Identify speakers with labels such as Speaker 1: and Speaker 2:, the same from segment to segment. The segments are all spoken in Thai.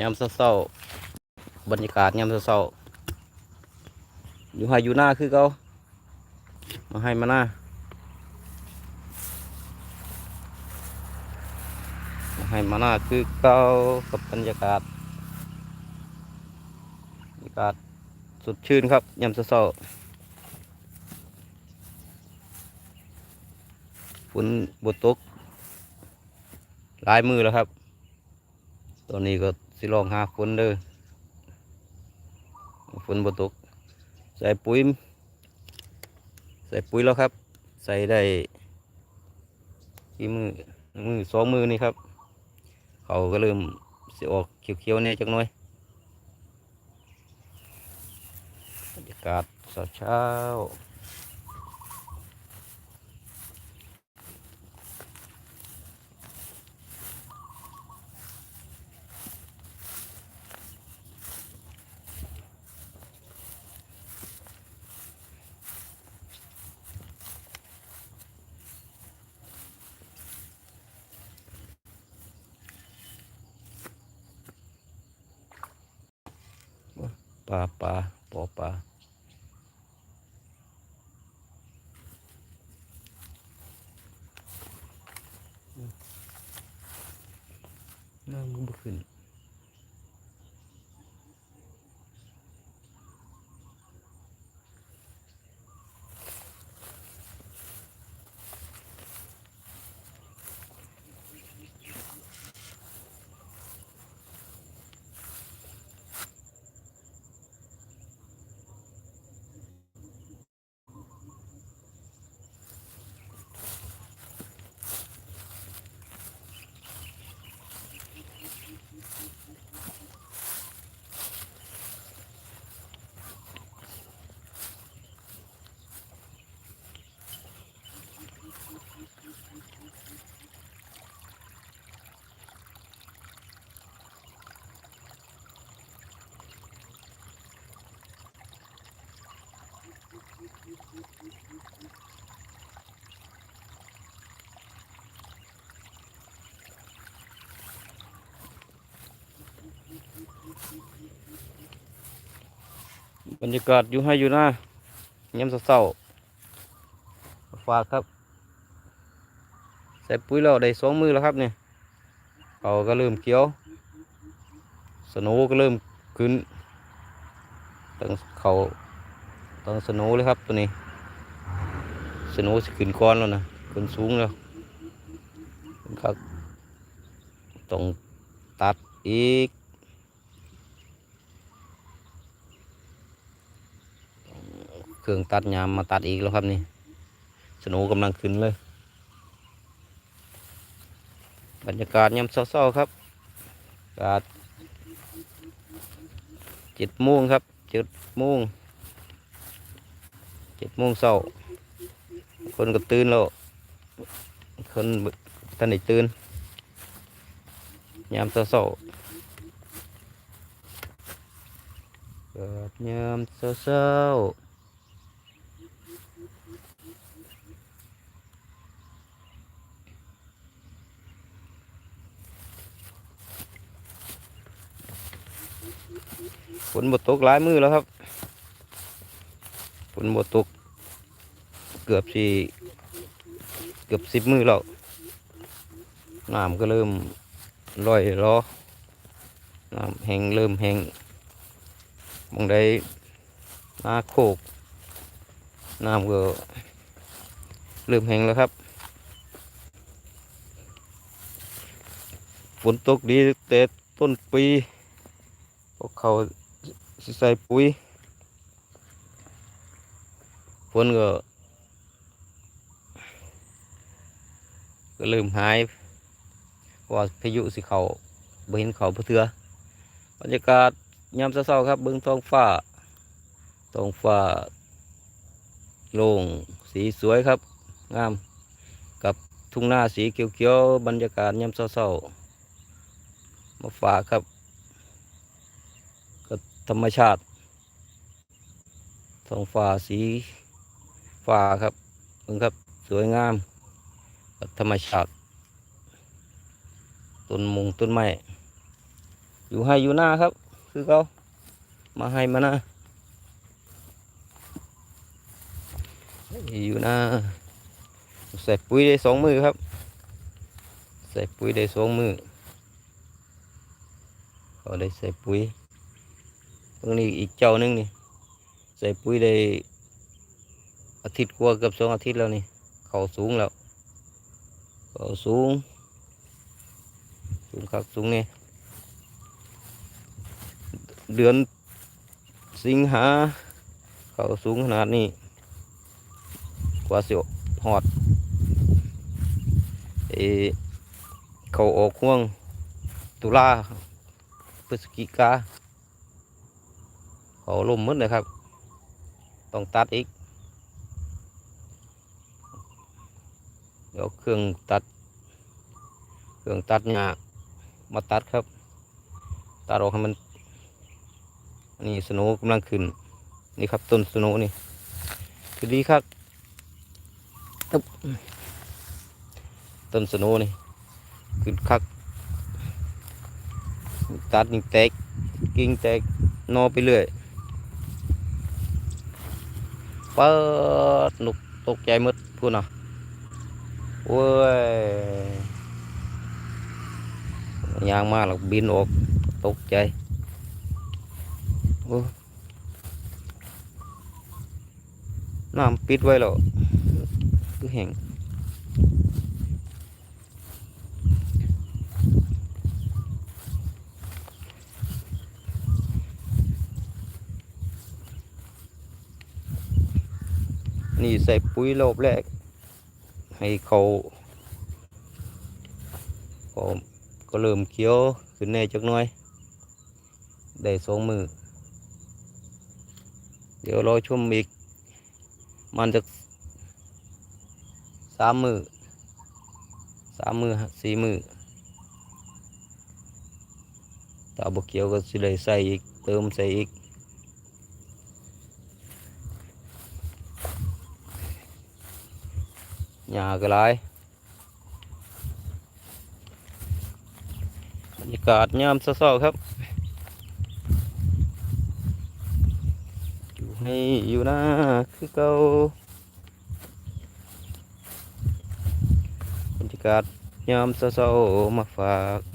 Speaker 1: ยามเศร้าๆบรรยากาศยามเศร้าๆอยู่ไฮอยู่หน้าคือเขามาให้มาหน้ามาให้มาหน้าคือเขากับบรรยากาศบรรยากาศสดชื่นครับยามเศร้าๆฝนบดตกหลายมือแล้วครับ ตอนนี้ก็ สิลองหาฝนเด้อฝนบ่ตก ใส่ปุ๋ย ใส่ปุ๋ยแล้วครับ ใส่ได้กี่มือมือสองมือนี่ครับ เขาก็เริ่มสิออกเขียวๆเนี่ยจักหน่อยบรรยากาศเช้าเปลาปลาปอปลา รรยากาศอยู่ให้อยู่หน้ายามเศร้าฝากครับ ใส่ปุ๋ยแล้วได้สองมือแล้วครับเนี่ยเขาก็เริ่มเขี้ยวสโนว์ก็เริ่มขึ้นตั้งเขาตั้งสโนว์เลยครับตัวนี้สโนว์สิขึ้นก้อนแล้วนะขึ้นสูงแล้วขึ้นครับต้องตัดอีก เครื่องตัดยามมาตัดอีกแล้วครับนี่สนว์กำลังขึ้นเลย บรรยากาศยามเศร้าๆครับกาศเจ็ดโมงครับเจ็ดโมงเจ็ดโมงเช้าคนก็ตื่นแล้วคนท่านไหนตื่นยามเศร้าๆเกิดยามเศร้าๆ ฝนบดตกหลายมือแล้วครับฝนบดตก เกือบสี่เกือบสิบมือแล้วน้ำก็เริ่มลอยล้อน้ำแห้งเริ่มแห้งมองได้น้าโคกน้ำก็เริ่มแห้งแล้วครับฝนตกดีแต่ต้นปีพวกเขา สิใส่ปุ๋ยฝนก็ก็เริ่มหายว่าพายุสิเขาบ่เห็นเขาเพื่อเถือบรรยากาศยามเช้าๆครับเบื้องท้องฟ้าท้องฟ้าโล่งสีสวยครับ งาม กับทุ่งนาสีเขียวๆบรรยากาศยามเช้าๆมาฝากครับ ธรรมชาติท้องฟ้าสีฟ้าครับเบิ่งครับ สวยงาม ธรรมชาติ ต้นมุงต้นไม้อยู่ให้อยู่หน้าครับ คือเขามาให้มาหน้าอยู่หน้าใส่ปุ๋ยได้สองมือครับ ใส่ปุ๋ยได้สองมือเขาได้ใส่ปุ๋ย ตรงนี้อีกเจ้าหนึงนี่ ใส่ปุ๋ยได้อาทิตย์กว่าเกับสองอาทิตย์แล้วนี่ เขาสูงแล้ว เขาสูง สูงครับสูงนี่ เดือนสิงหา เขาสูงขนาดนี้ กว่าสิหอดเออเขาออกห่วงตุลาพฤศจิกา เขาล่มมืดเลยครับ ต้องตัดอีก เดี๋ยวเครื่องตัด เครื่องตัดหญ้ามาตัดครับ ตัดออกให้มัน นี่สโนว์กำลังขึ้น นี่ครับต้นสโนว์นี่คือดีครับต้นสโนว์นี่ขึ้นคักตัดนี่แตกกิ่งแตกนอไปเรื่อย เปิดหนุกตกใจหมดพูดนะโอ้ยยางมาแล้วบิ นออกตกใจโอ้น้ำปิดไว้แล้วคือแห้งนี่ใส่ปุ๋ยรอบแรก ให้เขาเขาก็เริ่มเขียวขึ้นแน่จักหน่อย ได้สองมือ เดี๋ยวรอชมอีก มันจะสามมือสามมือสี่มือถ้าบกเขียวก็สิได้ใส่อีก เติมใส่อีก หญ้าก็หลายบรรยากาศยามเช้าๆครับ อยู่ให้อยู่นะคือเก่าบรรยากาศยามเช้าๆมาฝาก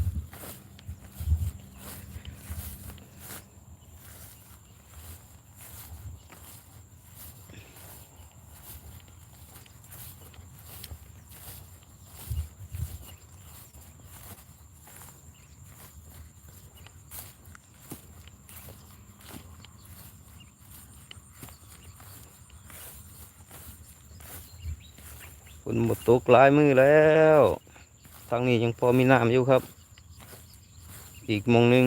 Speaker 1: ตกหลายมือแล้ว ทางนี้ยังพอมีน้ำอยู่ครับ อีกมงหนึ่ง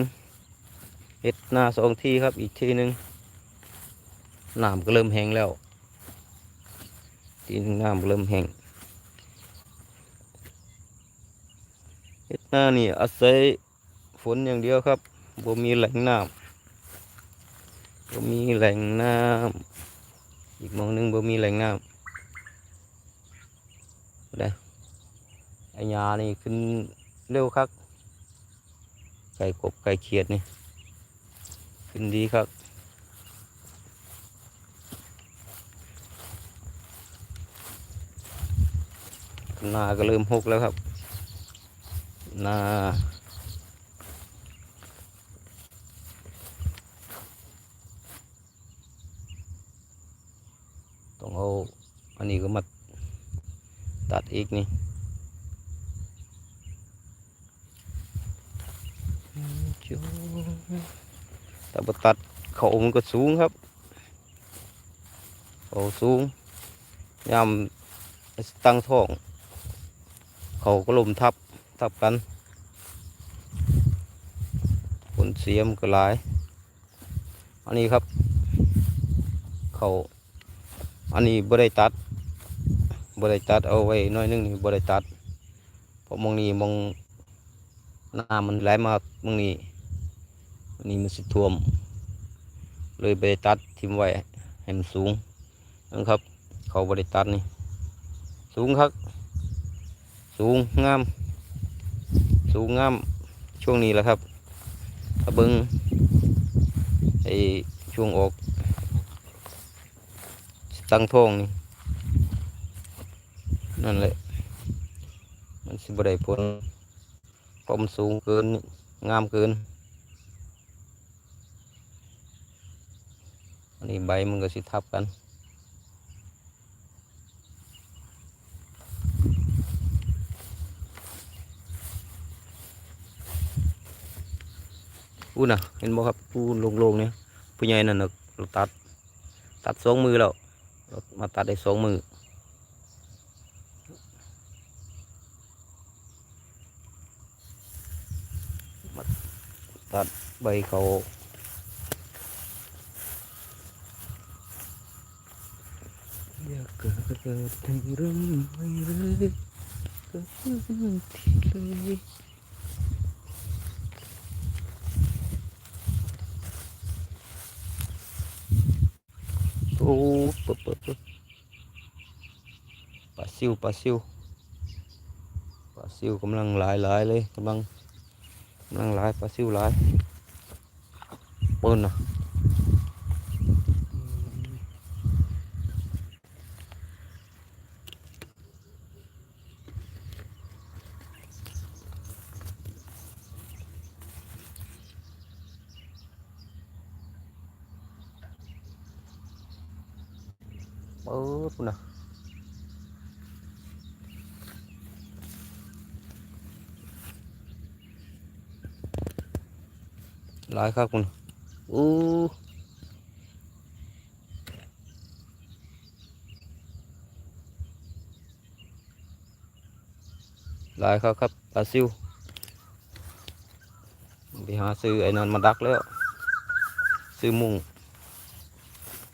Speaker 1: เฮ็ดหน้าสองทีครับ อีกทีหนึ่งน้ำก็เริ่มแห้งแล้ว ทีหนึงน้ำเริ่มแห้งเฮ็ดหน้านี่อาศัยฝนอย่างเดียวครับบ่มีแหล่งน้ำบ่มีแหล่งน้ำอีกมองหนึงบ่มีแหล่งน้ำ ได้ไอ้ยานี่ขึ้นเร็วครับไก่กบไก่เขียดนี่ ขึ้นดีครับนาก็เริ่มหกแล้วครับนาต้องเอาอันนี้ก็มา ตัดอีกนี่จูแต่บตัดเขามันก็สูงครับเขาสูงยามตั้งท้อง เขาก็ลมทับทับกันผลเสียมก็หลาย อันนี้ครับ เขาอันนี้บ่ได้ตัด บ่ได้ตัดเอาไว้หน้อยนึงนี่บ่ได้ตัดเพราะมองนี้มองน้ำมันไหลมาตรงนี้อันนี้มันสิท่วม เลยไปตัดทิมไว้ให้มันสูงนะครับ เขาบริตัดนี่สูงครับ สูงงาม สูงงามช่วงนี้แหละครับถ้าเบิงไอช่วงออก ตั้งท้องนี่ นั่นแหละ มันสิบได้ผลเพราะมันสูงเกิน งามเกิน อันนี้ใบมันก็สิทับกันอู้น่ะ เห็นบ่ครับผู้โลงๆเนี่ยผู้ใหญ่นั่นน่ะเราตัด ตัดสองมือแล้ว มาตัดได้สองมือ ตัดใบเขาอยากเกิดก็เกิดให้เรื่องไม่เลยเกิดขึ้นที่เลยโอ้ปะปะปะปลาซิวปลาซิวปลาซิวกำลังหลายหลายเลยกำลัง กำลังหลายปลาซิวหลายเปิ้นนะเปิ้นนะ หลายครับคุณอู้หลายครับครับปลาซิวไปหาซื้อไอ้นั่นมาดักแล้ว ซื้อมุง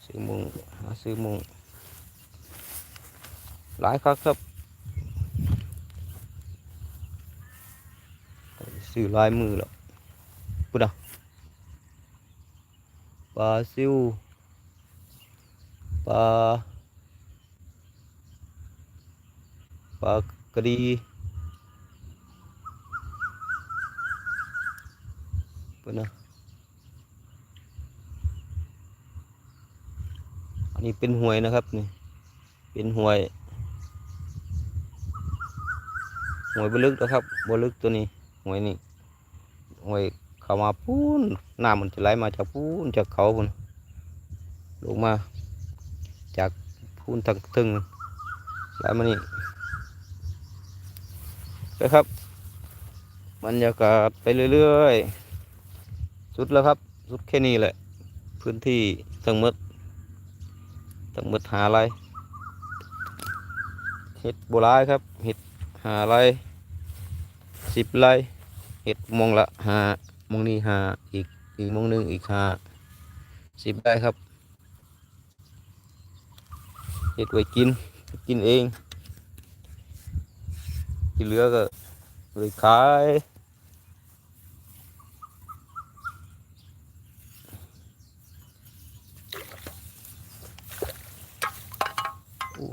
Speaker 1: ซื้อมุงหาซื้อมุงหลายครับครับซื้อหลายมือแล้วพูดอะ ปลาซิวปลาปลากระดีพูดนะอันนี้เป็นหวยนะครับนี่เป็นหวยหวยบลึกนะครับบลึกตัวนี้หวยนี่หวย เข้ามาปูนน้ำมันจะไหลมาจากปูนจากเขาปุนลงมา จากพูนทางทึงไหลมานี่นะครับบรรยากาศไปเรื่อยๆ สุดแล้วครับ สุดแค่นี้แหละ พื้นที่ทั้งหมดทั้งหมดหาอะไรเห็ดโบราณครับ เห็ดหาอะไรสิบไรเห็ดมองละหา มงนี้หาอีกอีกมงหนึ่งอีกหาสิบไรครับเห็ดไว้กินกินเองที่เหลือก็เลยขายโอ้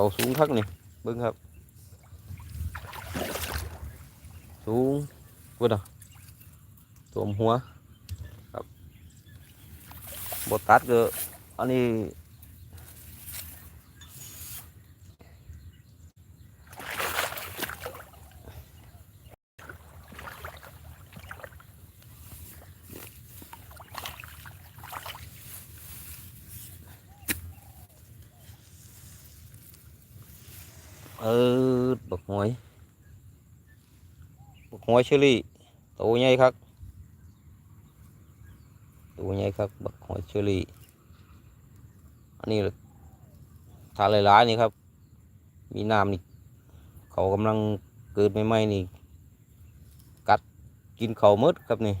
Speaker 1: โหเขาสูงทักนี่เบิ้งครับ สูงพูดอะตัวมหัว บตัดก็อันนี้เออบักหอยบัก หอยเชอรี่ตัวใหญ่ครับตัวใหญ่ครับบักหอยเชอรี่อันนี้ทานหลายๆนี่ครับ มีน้ำนี่เขากำลังเกิดใหม่ๆนี่ กัดกินเขาวหมืดครับนี่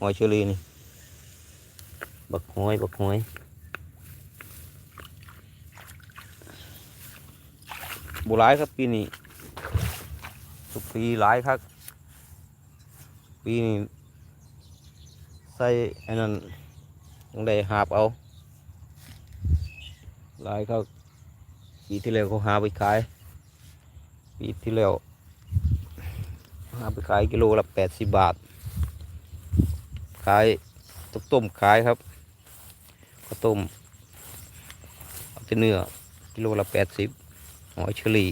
Speaker 1: หอยเชอรี่นี่ บักหอยบักหอยโบราณครับปีนี้ทุกปีหลายครับ ปีนี้ใส่อันนั้นต้องได้หาบเอาลายครับปีที่แล้วเขาหาไปขาย ปีที่แล้วหาไปขายกิโลละแปดสิบบาท ขายต้มต้มขายครับข้าวต้มเอาแต่เนื้อกิโลละแปดสิบหอยเชอรี่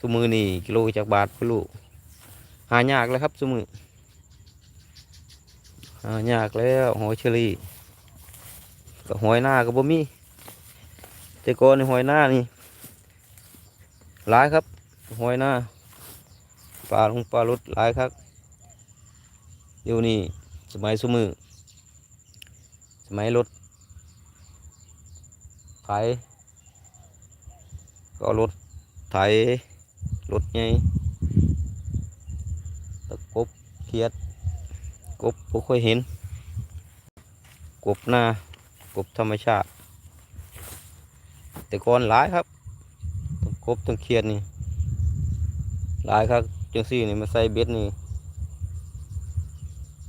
Speaker 1: สมือนี่กิโลจากบาทไปลูกหายากแล้วครับสมือายากแล้วหอยเชอรี่ก็หอยหน้าก็บ่มีแต่ก่อนหอยหน้านี่หลายครับหอยหน้าปลาลงปลาลดหลายครับเดี๋ยวนี้สมัยสมือสมัยรถไถก็รถไถรถใหญ่ตะกบเขียด กบบ่ค่อยเห็น กบหน้ากบธรรมชาติ แต่ก่อนหลายครับทั้งกบทั้งเขียดนี่หลายครับจังซี่นี่มาใส่เบ็ดนี่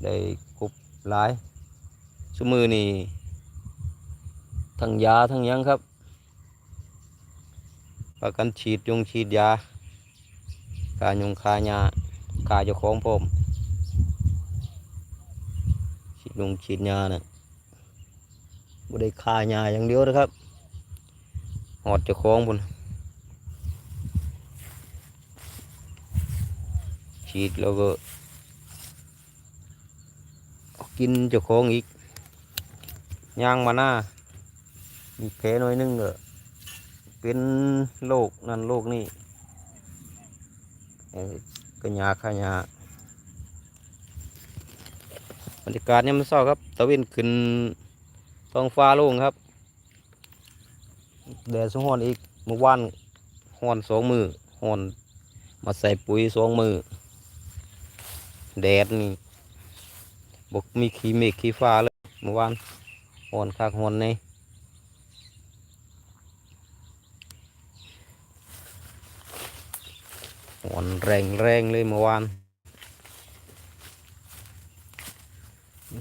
Speaker 1: ได้กบหลายสมือนี่ทั้งยาทั้งยังครับประกันฉีดยงฉีดยา กายงคายาคาเจ้าของผมฉีด ยงฉีดยานะ่ะบ่ได้คายาอย่างเดียวนะครับ หอดเจ้าของบุญฉีดแล้วก็กินเจ้าของอีกย่างมาหน้ามีแผลน่อยนึงก็เป็นโรคนั่นโรคนี่เอ่อก็ยาขายา รรยากาศเนี่ยมันเศร้าครับตะเวนขึ้นท้องฟ้าโล่งครับแดดสองหอนอีกเมื่อวานหอนสองมือหอนมาใส่ปุ๋ยสองมือแดดนี่บกมีขี้เมฆขี้ฟ้าเลยเมื่อวานหอนคักหอนในหอนแรงแรงเลยเมื่อวาน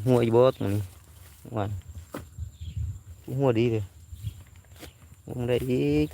Speaker 1: หัวอีเบิร์ดมันเมื่อวานหัวดีเลยหัวได้อีก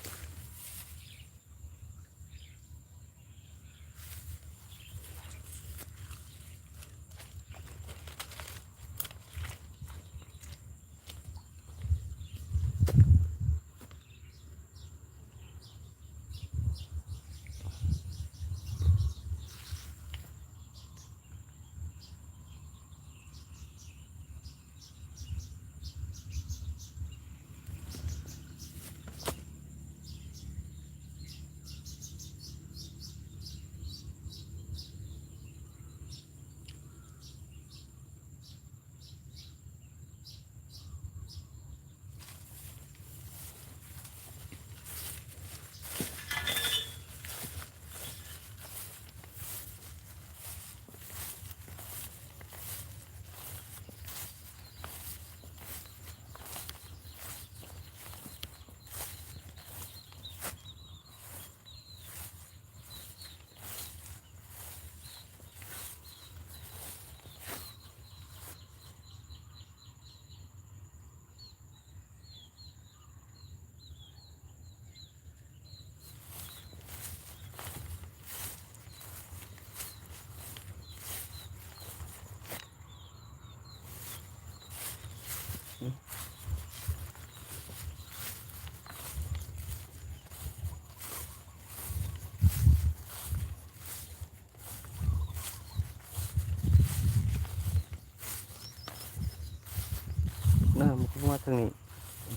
Speaker 1: ทางนี้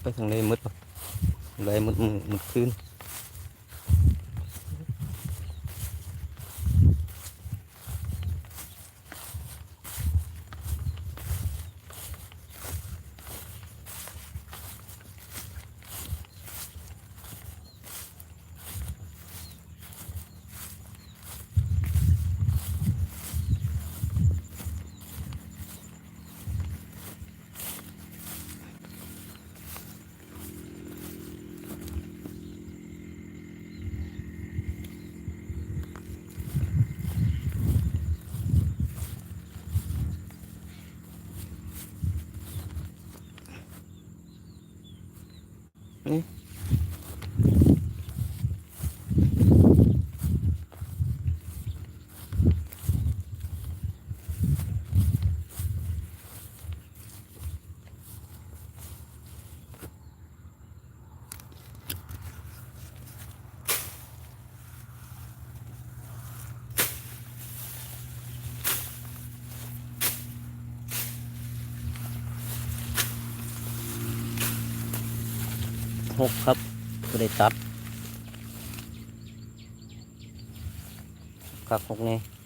Speaker 1: ไปทางไหนมืดปะไลมืดมืดมืดคืน หกครับก็ได้ตัดครับหกนี่ห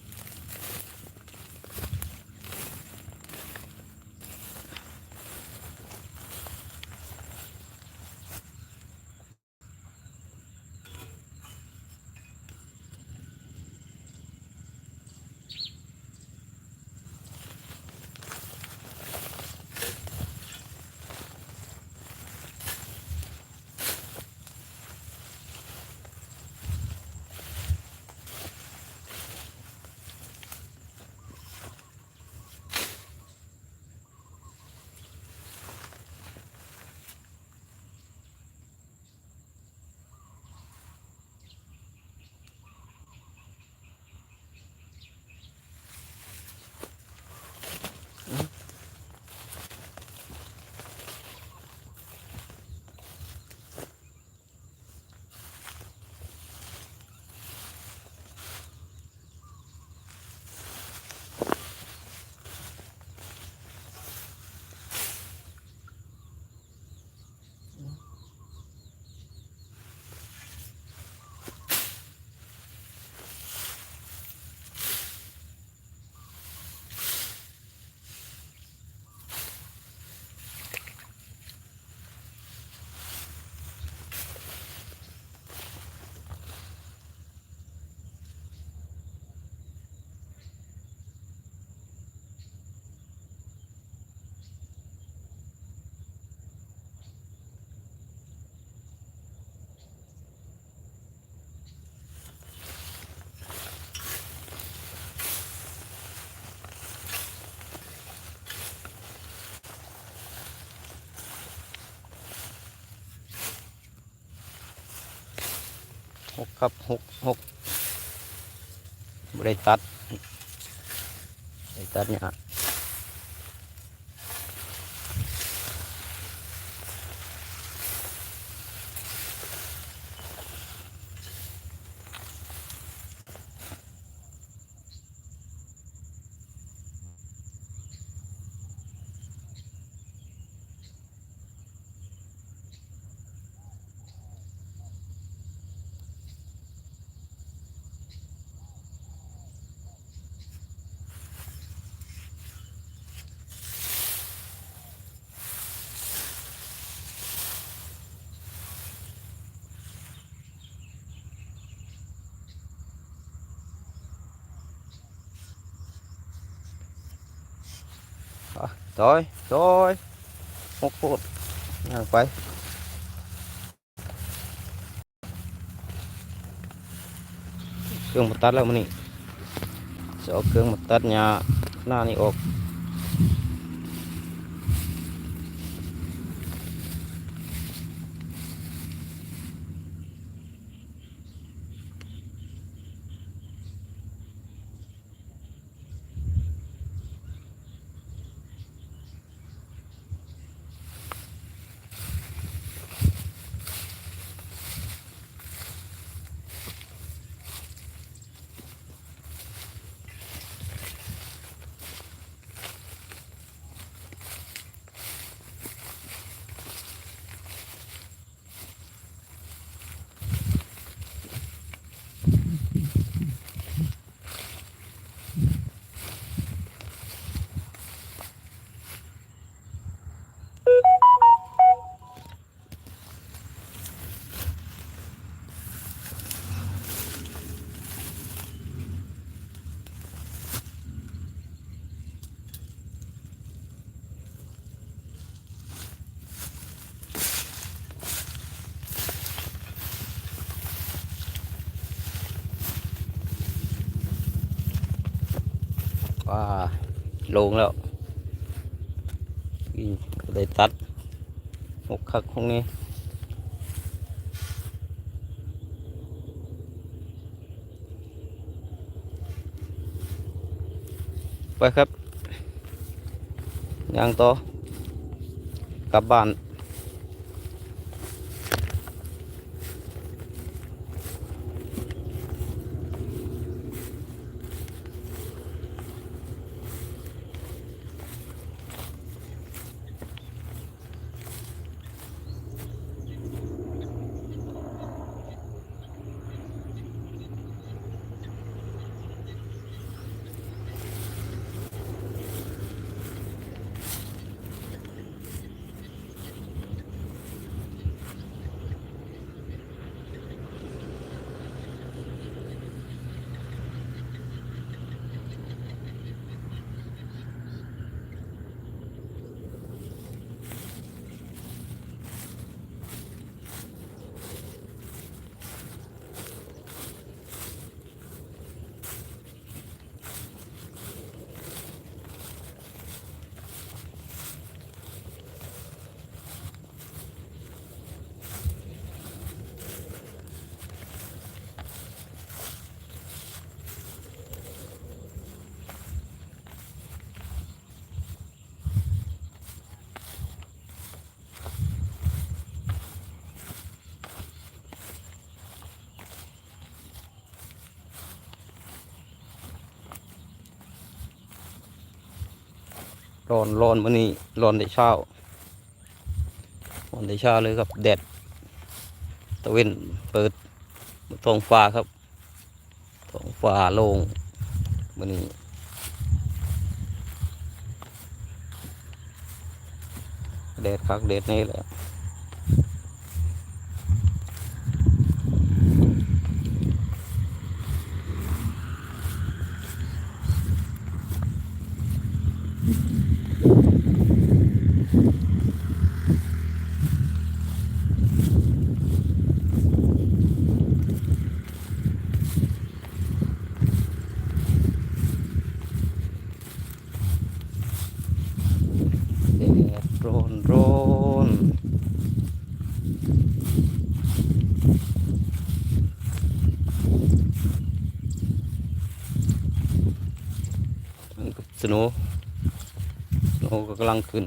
Speaker 1: กครับหกหกบ่ได้ตัดได้ตัดเนี่ยง อะจอยจอยหกโคตรย่างไปเครื่องมาตัดแล้วมันนี่จะเอาเครื่องมาตัดหญ้าหน้านี่ออกว่า ลงแล้วก็ได้ตัดหกคักของนี้ไปครับยางต่อกลับบ้าน ร้อนร้อนมื้อนี้ร้อนแต่เช้าร้อนแต่เช้าเลยครับ แดดตะเวนเปิดท้องฟ้าครับท้องฟ้าโล่งมื้อนี้แดดคักแดดนี่แหละ แดดร้อนร้อนมันก็สโนว์สโนว์ ก็กำลังขึ้น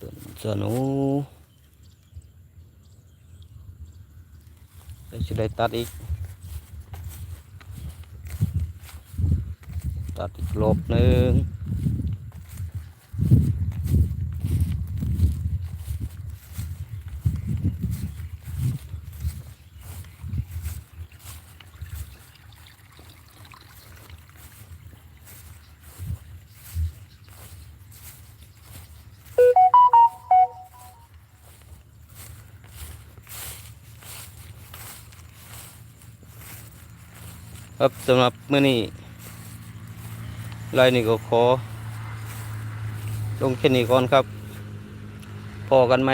Speaker 1: ต้นสนว์เดี๋ยวจะได้ตัดอีก ตัดอีกรอบหนึ่ง ครับสำหรับเมื้อนี้ไลน์นี่ก็ขอ ลงแค่นี้ก่อนครับ พอกันไหม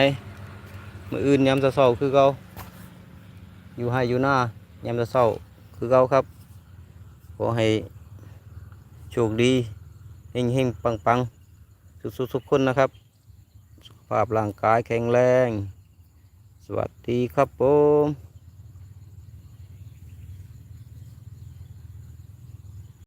Speaker 1: มืออื่นยามจะเศร้าคือเกาอยู่ให้อยู่หน้ายามจะเศร้าคือเกาครับ ขอให้โชคดีเฮงเฮงปังปังสุขสุขทุกคนนะครับ สุขภาพร่างกายแข็งแรง สวัสดีครับผม